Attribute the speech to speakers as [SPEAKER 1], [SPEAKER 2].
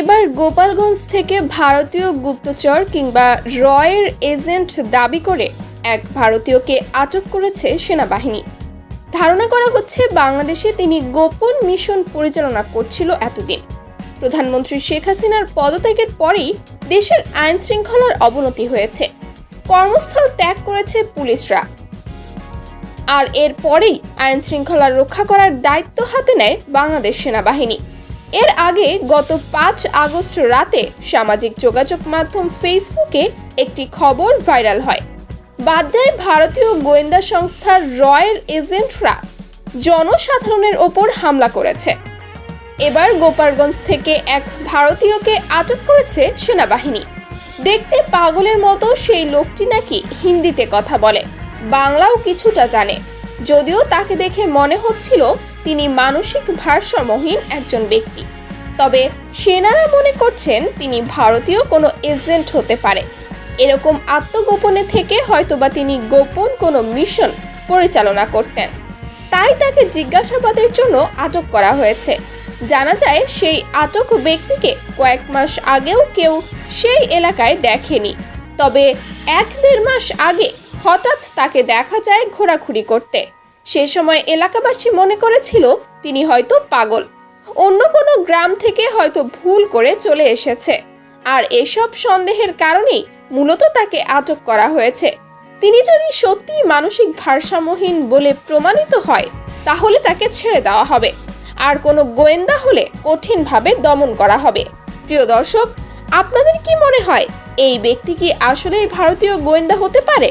[SPEAKER 1] এবার গোপালগঞ্জ থেকে ভারতীয় গুপ্তচর কিংবা রয়ের এজেন্ট দাবি করে এক ভারতীয়কে আটক করেছে সেনাবাহিনী। ধারণা করা হচ্ছে বাংলাদেশে তিনি গোপন মিশন পরিচালনা করছিল এতদিন। প্রধানমন্ত্রী শেখ হাসিনার পদত্যাগের পরেই দেশের আইন শৃঙ্খলার অবনতি হয়েছে। কর্মস্থল ত্যাগ করেছে পুলিশরা। আর এর পরেই আইন শৃঙ্খলা রক্ষা করার দায়িত্ব হাতে নেয় বাংলাদেশ সেনাবাহিনী। এর আগে গত পাঁচ আগস্ট রাতে সামাজিক যোগাযোগ মাধ্যম ফেসবুকে একটি খবর ভাইরাল হয়। বাড্ডায় ভারতীয় গোয়েন্দা সংস্থার রয়ের এজেন্টরা জনসাধারণের ওপর হামলা করেছে। এবার গোপালগঞ্জ থেকে এক ভারতীয়কে আটক করেছে সেনাবাহিনী। দেখতে পাগলের মতো সেই লোকটি নাকি হিন্দিতে কথা বলে। বাংলাও কিছুটা জানে। যদিও তাকে দেখে মনে হচ্ছিল তিনি মানসিক ভারসাম্যহীন একজন ব্যক্তি। তবে সেনারা মনে করছেন তিনি ভারতীয় কোনো এজেন্ট হতে পারে। এরকম আত্মগোপনে থেকে হয়তোবা তিনি গোপন কোনো মিশন পরিচালনা করতেন। তাই তাকে জিজ্ঞাসাবাদের জন্য আটক করা হয়েছে। জানা যায় সেই আটক ব্যক্তিকে কয়েক মাস আগেও কেউ সেই এলাকায় দেখেনি। তবে এক দেড় মাস আগে হঠাৎ তাকে দেখা যায় ঘোরাঘুরি করতে। সে সময় এলাকাবাসী মনে করেছিল তিনি হয়তো পাগল। অন্য কোনো গ্রাম থেকে হয়তো ভুল করে চলে এসেছে। আর এসব সন্দেহের কারণেই মূলত তাকে আটক করা হয়েছে। তিনি যদি সত্যি মানসিক ভারসাম্যহীন বলে প্রমাণিত হয়, তাহলে তাকে ছেড়ে দেওয়া হবে। আর কোনো গোয়েন্দা হলে কঠিনভাবে দমন করা হবে। প্রিয় দর্শক, আপনাদের কি মনে হয়, এই ব্যক্তি কি আসলেই ভারতীয় গোয়েন্দা হতে পারে?